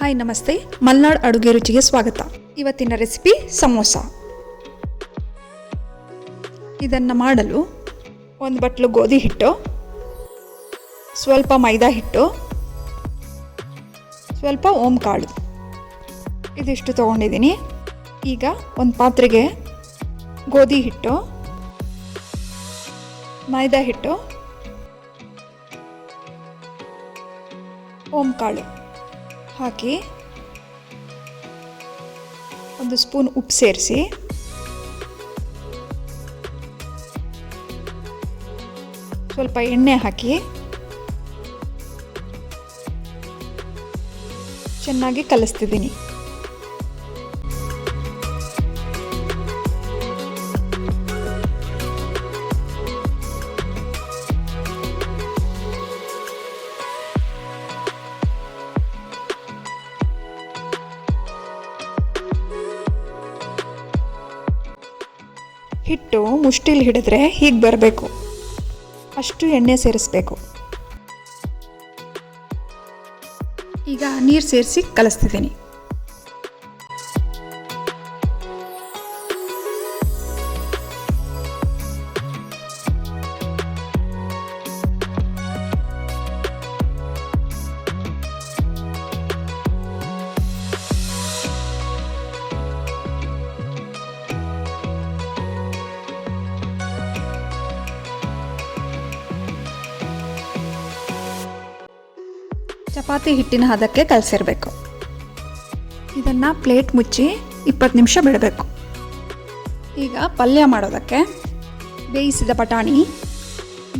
Hi, ನಮಸ್ತೆ. ಮಲ್ನಾಡ್ ಅಡುಗೆ ರುಚಿಗೆ ಸ್ವಾಗತ. ಇವತ್ತಿನ ರೆಸಿಪಿ ಸಮೋಸ. ಇದನ್ನು ಮಾಡಲು ಒಂದು ಬಟ್ಲು ಗೋಧಿ ಹಿಟ್ಟು, ಸ್ವಲ್ಪ ಮೈದಾ ಹಿಟ್ಟು, ಸ್ವಲ್ಪ ಓಂ ಕಾಳು ಇದಿಷ್ಟು ತೊಗೊಂಡಿದ್ದೀನಿ. ಈಗ ಒಂದು ಪಾತ್ರೆಗೆ ಗೋಧಿ ಹಿಟ್ಟು, ಮೈದಾ ಹಿಟ್ಟು ಓಂ ಕಾಳು ಹಾಕಿ ಒಂದು ಸ್ಪೂನ್ ಉಪ್ಪು ಸೇರಿಸಿ. ಸ್ವಲ್ಪ ಎಣ್ಣೆ ಹಾಕಿ. ಚೆನ್ನಾಗಿ ಕಲಿಸ್ತಿದ್ದೀನಿ. ಹಿಟ್ಟು ಮುಷ್ಟಿಲಿ ಹಿಡಿದ್ರೆ ಹೀಗೆ ಬರಬೇಕು. ಅಷ್ಟು ಎಣ್ಣೆ ಸೇರಿಸ್ಬೇಕು. ಈಗ ನೀರು ಸೇರಿಸಿ ಕಲಿಸ್ತಿದ್ದೀನಿ. ಚಪಾತಿ ಹಿಟ್ಟಿನ ಹದಕ್ಕೆ ಕಲಸಿರಬೇಕು. ಇದನ್ನು ಪ್ಲೇಟ್ ಮುಚ್ಚಿ ಇಪ್ಪತ್ತು ನಿಮಿಷ ಬಿಡಬೇಕು. ಈಗ ಪಲ್ಯ ಮಾಡೋದಕ್ಕೆ ಬೇಯಿಸಿದ ಬಟಾಣಿ,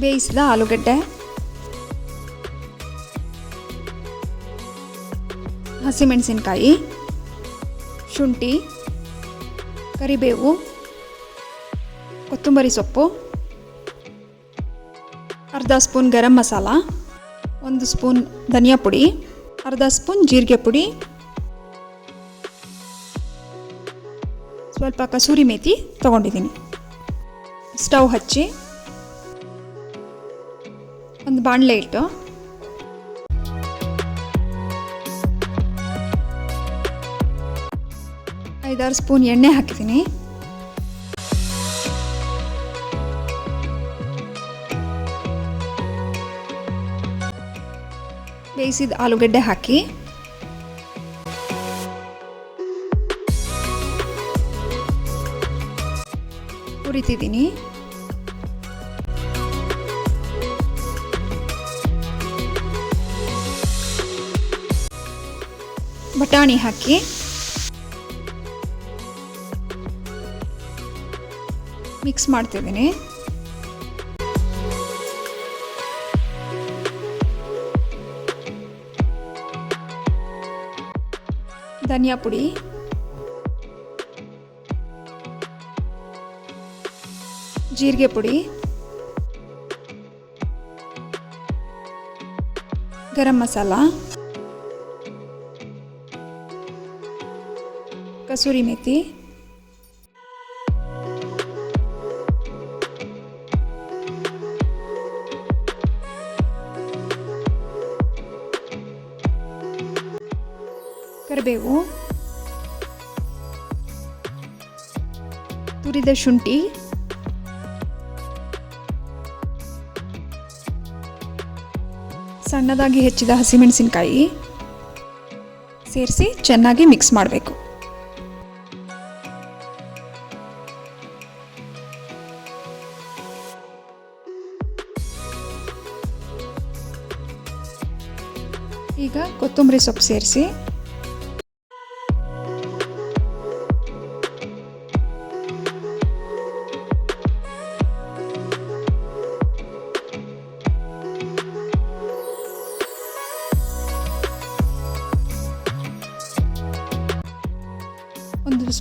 ಬೇಯಿಸಿದ ಆಲೂಗಡ್ಡೆ, ಹಸಿಮೆಣಸಿನ್ಕಾಯಿ, ಶುಂಠಿ, ಕರಿಬೇವು, ಕೊತ್ತಂಬರಿ ಸೊಪ್ಪು, ಅರ್ಧ ಸ್ಪೂನ್ ಗರಂ ಮಸಾಲ ಒಂದು ಸ್ಪೂನ್ ಧನಿಯಾ ಪುಡಿ, ಅರ್ಧ ಸ್ಪೂನ್ ಜೀರಿಗೆ ಪುಡಿ, ಸ್ವಲ್ಪ ಕಸೂರಿ ಮೇಥಿ ತೊಗೊಂಡಿದ್ದೀನಿ. ಸ್ಟವ್ ಹಚ್ಚಿ, ಒಂದು ಬಾಣಲೆ ಇಟ್ಟು, ಐದಾರು ಸ್ಪೂನ್ ಎಣ್ಣೆ ಹಾಕಿದ್ದೀನಿ. ಬೇಯಿಸಿದ ಆಲೂಗಡ್ಡೆ ಹಾಕಿ. ಹುರಿತಿದ್ದೀನಿ. ಬಟಾಣಿ ಹಾಕಿ. ಮಿಕ್ಸ್ ಮಾಡ್ತಿದ್ದೀನಿ. ಧನಿಯಾ ಪುಡಿ ಜೀರಿಗೆ ಪುಡಿ ಗರಂ ಮಸಾಲ ಕಸೂರಿ ಮೇಥಿ ಕರಿಬೇವು ತುರಿದ ಶುಂಠಿ ಸಣ್ಣದಾಗಿ ಹೆಚ್ಚಿದ ಹಸಿಮೆಣಸಿನಕಾಯಿ ಸೇರಿಸಿ ಚೆನ್ನಾಗಿ ಮಿಕ್ಸ್ ಮಾಡಬೇಕು. ಈಗ ಕೊತ್ತಂಬರಿ ಸೊಪ್ಪು ಸೇರಿಸಿ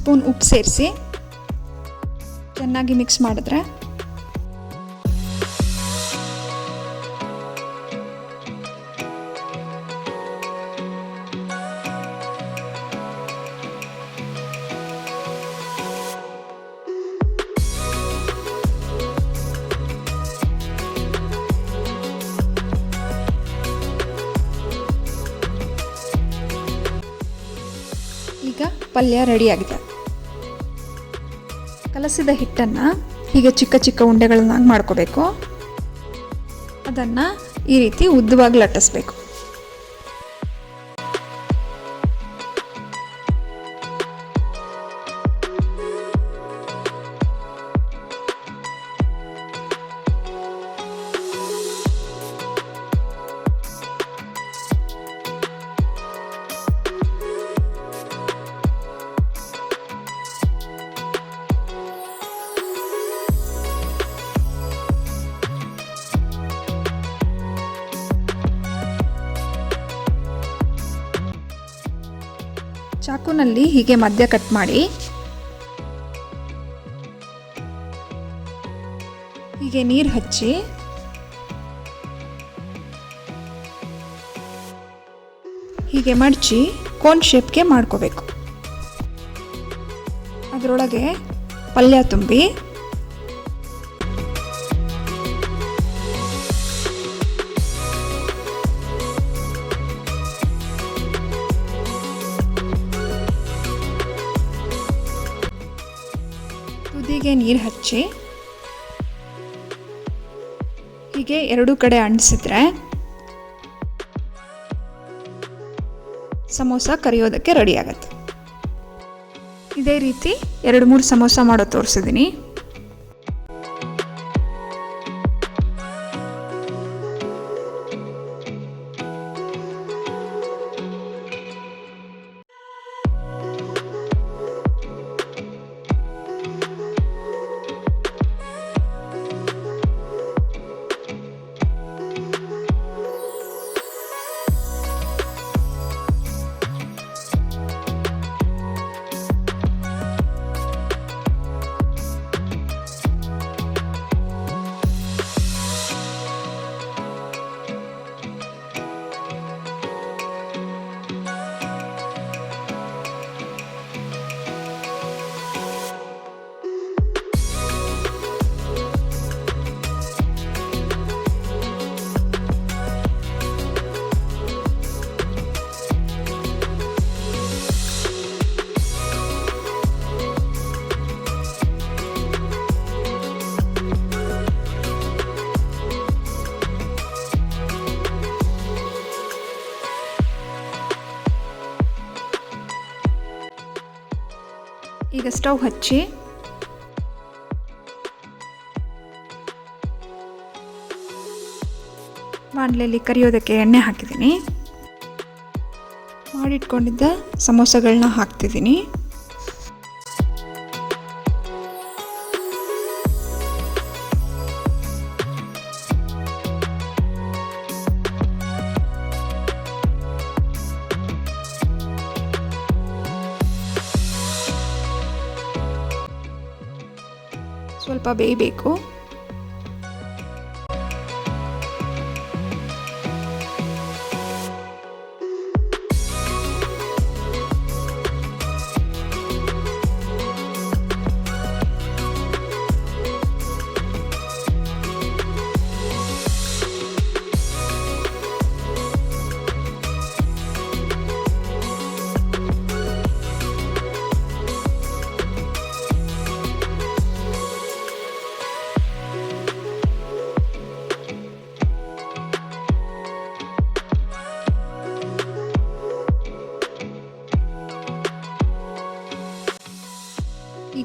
ಸ್ಪೂನ್ ಉಪ್ಪು ಸೇರಿಸಿ ಚೆನ್ನಾಗಿ ಮಿಕ್ಸ್ ಮಾಡಿದ್ರೆ ಈಗ ಪಲ್ಯ ರೆಡಿಯಾಗಿದೆ ಕಲಸಿದ ಹಿಟ್ಟನ್ನು ಹೀಗೆ ಚಿಕ್ಕ ಚಿಕ್ಕ ಉಂಡೆಗಳನ್ನಾಗಿ ಮಾಡ್ಕೋಬೇಕು. ಅದನ್ನು ಈ ರೀತಿ ಉದ್ದವಾಗಿ ಲಟ್ಟಿಸ್ಬೇಕು. ಚಾಕುನಲ್ಲಿ ಹೀಗೆ ಮಧ್ಯ ಕಟ್ ಮಾಡಿ. ಹೀಗೆ ನೀರು ಹಚ್ಚಿ. ಹೀಗೆ ಮಡಚಿ ಕೋನ್ ಶೇಪ್ಗೆ ಮಾಡ್ಕೋಬೇಕು. ಅದರೊಳಗೆ ಪಲ್ಯ ತುಂಬಿ. ತುದಿಗೆ ನೀರು ಹಚ್ಚಿ, ಹೀಗೆ ಎರಡೂ ಕಡೆ ಅಂಟಿಸಿದ್ರೆ ಸಮೋಸ ಕರಿಯೋದಕ್ಕೆ ರೆಡಿ ಆಗುತ್ತೆ. ಇದೇ ರೀತಿ ಎರಡು ಮೂರು ಸಮೋಸ ಮಾಡೋ ತೋರಿಸಿದ್ದೀನಿ ಈಗ ಸ್ಟವ್ ಹಚ್ಚಿ. ಬಾಣಲೆಯಲ್ಲಿ ಕರಿಯೋದಕ್ಕೆ ಎಣ್ಣೆ ಹಾಕಿದ್ದೀನಿ. ಮಾಡಿಟ್ಕೊಂಡಿದ್ದ ಸಮೋಸಗಳನ್ನ ಹಾಕ್ತಿದ್ದೀನಿ. ಸ್ವಲ್ಪ ಬೇಯಬೇಕು.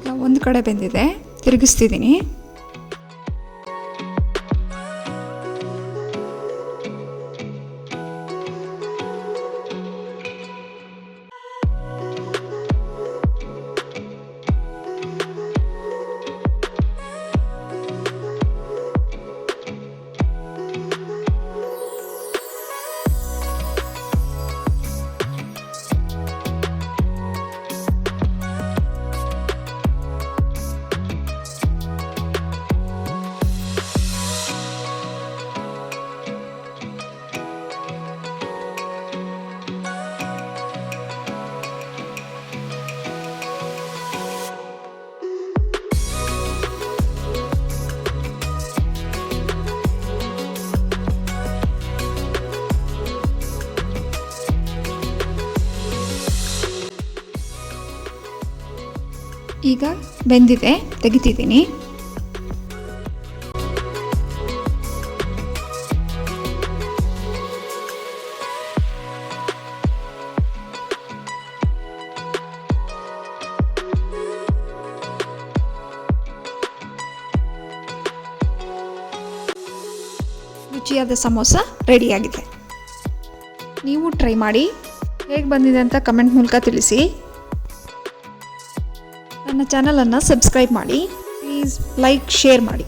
ಈಗ ಒಂದು ಕಡೆ ಬೆಂದಿದೆ ತಿರುಗಿಸ್ತಿದ್ದೀನಿ. ಈಗ ಬೆಂದಿದೆ, ತೆಗಿತಿದ್ದೀನಿ. ರುಚಿಯಾದ ಸಮೋಸ ರೆಡಿಯಾಗಿದೆ. ನೀವು ಟ್ರೈ ಮಾಡಿ. ಹೇಗೆ ಬಂದಿದೆ ಅಂತ ಕಮೆಂಟ್ ಮೂಲಕ ತಿಳಿಸಿ. ನನ್ನ ಚಾನಲನ್ನು ಸಬ್ಸ್ಕ್ರೈಬ್ ಮಾಡಿ. ಪ್ಲೀಸ್ ಲೈಕ್ ಶೇರ್ ಮಾಡಿ.